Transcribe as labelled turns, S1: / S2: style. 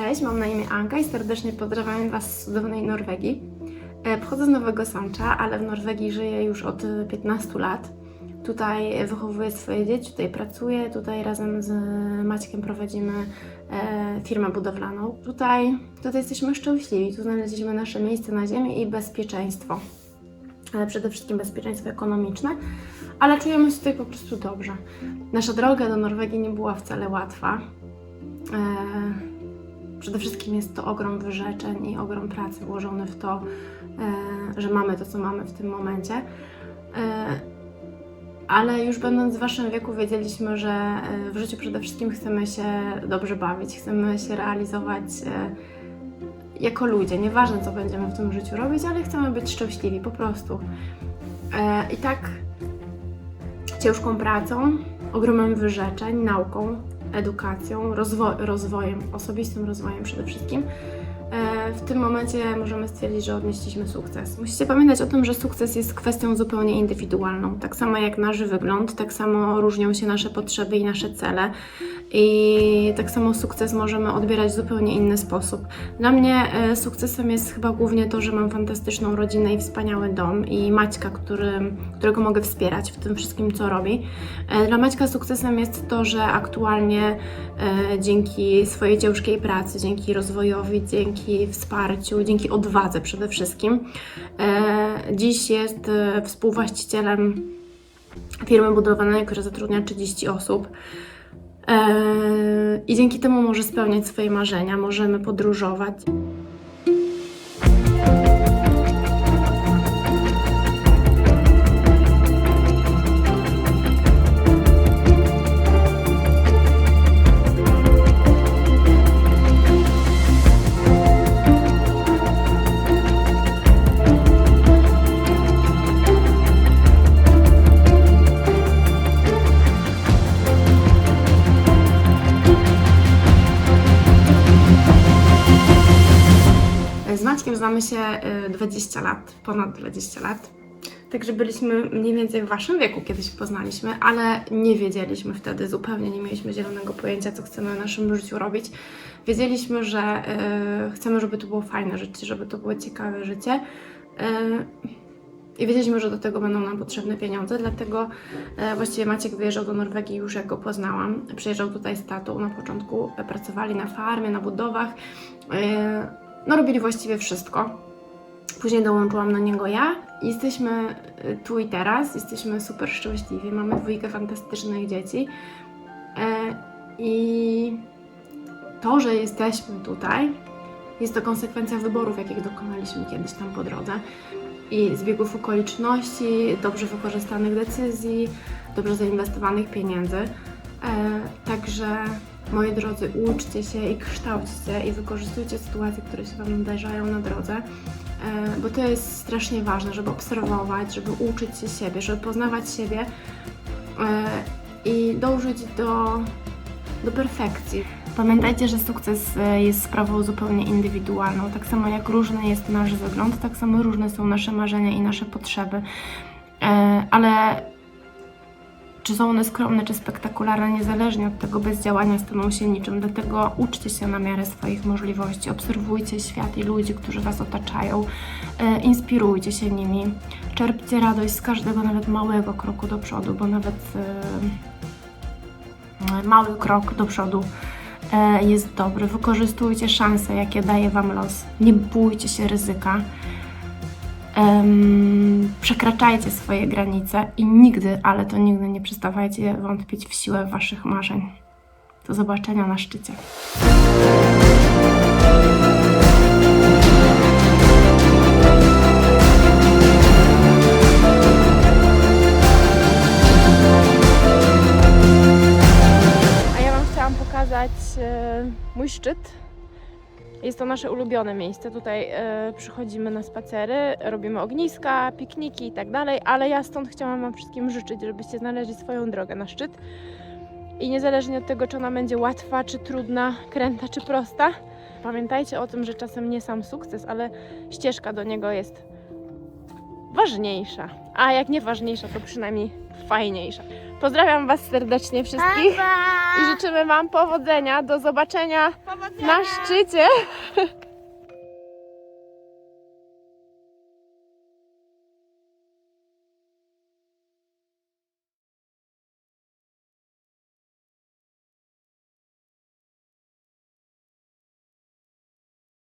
S1: Cześć, mam na imię Anka i serdecznie pozdrawiam Was z cudownej Norwegii. E, Pochodzę z Nowego Sącza, ale w Norwegii żyję już od e, 15 lat. Tutaj wychowuję swoje dzieci, tutaj pracuję, tutaj razem z Maćkiem prowadzimy e, firmę budowlaną. Tutaj, tutaj jesteśmy szczęśliwi, tu znaleźliśmy nasze miejsce na ziemi i bezpieczeństwo. Ale przede wszystkim bezpieczeństwo ekonomiczne, ale czujemy się tutaj po prostu dobrze. Nasza droga do Norwegii nie była wcale łatwa. Przede wszystkim jest to ogrom wyrzeczeń i ogrom pracy włożony w to, e, że mamy to, co mamy w tym momencie. E, Ale już będąc w Waszym wieku, wiedzieliśmy, że e, w życiu przede wszystkim chcemy się dobrze bawić, chcemy się realizować jako ludzie. Nieważne, co będziemy w tym życiu robić, ale chcemy być szczęśliwi po prostu. I tak ciężką pracą, ogromem wyrzeczeń, nauką, edukacją, rozwo- rozwojem, osobistym rozwojem przede wszystkim. E, W tym momencie możemy stwierdzić, że odnieśliśmy sukces. Musicie pamiętać o tym, że sukces jest kwestią zupełnie indywidualną. Tak samo jak nasz wygląd, tak samo różnią się nasze potrzeby i nasze cele. I tak samo sukces możemy odbierać w zupełnie inny sposób. Dla mnie e, sukcesem jest chyba głównie to, że mam fantastyczną rodzinę i wspaniały dom i Maćka, który, którego mogę wspierać w tym wszystkim, co robi. E, Dla Maćka sukcesem jest to, że aktualnie dzięki swojej ciężkiej pracy, dzięki rozwojowi, dzięki wsparciu, dzięki odwadze przede wszystkim, e, dziś jest e, współwłaścicielem firmy budowlanej, która zatrudnia 30 osób. E, I dzięki temu może spełniać swoje marzenia, możemy podróżować. Znamy się y, 20 lat, ponad 20 lat. Także byliśmy mniej więcej w waszym wieku, kiedy się poznaliśmy, ale nie wiedzieliśmy wtedy, zupełnie nie mieliśmy zielonego pojęcia, co chcemy w naszym życiu robić. Wiedzieliśmy, że y, chcemy, żeby to było fajne życie, żeby to było ciekawe życie. Y, i wiedzieliśmy, że do tego będą nam potrzebne pieniądze, dlatego e, właściwie Maciek wyjeżdżał do Norwegii już jak go poznałam. Przyjeżdżał tutaj z tatą na początku, pracowali na farmie, na budowach. No robili właściwie wszystko. Później dołączyłam do niego ja. Jesteśmy e, tu i teraz, jesteśmy super szczęśliwi, mamy dwójkę fantastycznych dzieci. E, I to, że jesteśmy tutaj, jest to konsekwencja wyborów, jakich dokonaliśmy kiedyś tam po drodze. I zbiegów okoliczności, dobrze wykorzystanych decyzji, dobrze zainwestowanych pieniędzy. E, także moi drodzy, uczcie się i kształćcie i wykorzystujcie sytuacje, które się Wam zdarzają na drodze, e, bo to jest strasznie ważne, żeby obserwować, żeby uczyć się siebie, żeby poznawać siebie e, i dążyć do, do perfekcji. Pamiętajcie, że sukces e, jest sprawą zupełnie indywidualną. Tak samo jak różny jest nasz wygląd, tak samo różne są nasze marzenia i nasze potrzeby. Ale czy są one skromne, czy spektakularne, niezależnie od tego, bez działania staną się niczym. Dlatego uczcie się na miarę swoich możliwości, obserwujcie świat i ludzi, którzy Was otaczają, e, inspirujcie się nimi, czerpcie radość z każdego, nawet małego kroku do przodu, bo nawet e, mały krok do przodu e, jest dobry. Wykorzystujcie szanse, jakie daje Wam los. Nie bójcie się ryzyka. Em, przekraczajcie swoje granice i nigdy, ale to nigdy nie przestawajcie wątpić w siłę Waszych marzeń. Do zobaczenia na szczycie. A ja Wam chciałam pokazać e, mój szczyt. Jest to nasze ulubione miejsce. Tutaj e, przychodzimy na spacery, robimy ogniska, pikniki i tak dalej, ale ja stąd chciałam Wam wszystkim życzyć, żebyście znaleźli swoją drogę na szczyt. I niezależnie od tego, czy ona będzie łatwa, czy trudna, kręta, czy prosta, pamiętajcie o tym, że czasem nie sam sukces, ale ścieżka do niego jest ważniejsza. A jak nie ważniejsza, to przynajmniej fajniejsza. Pozdrawiam Was serdecznie wszystkich i życzymy Wam powodzenia. Do zobaczenia na szczycie.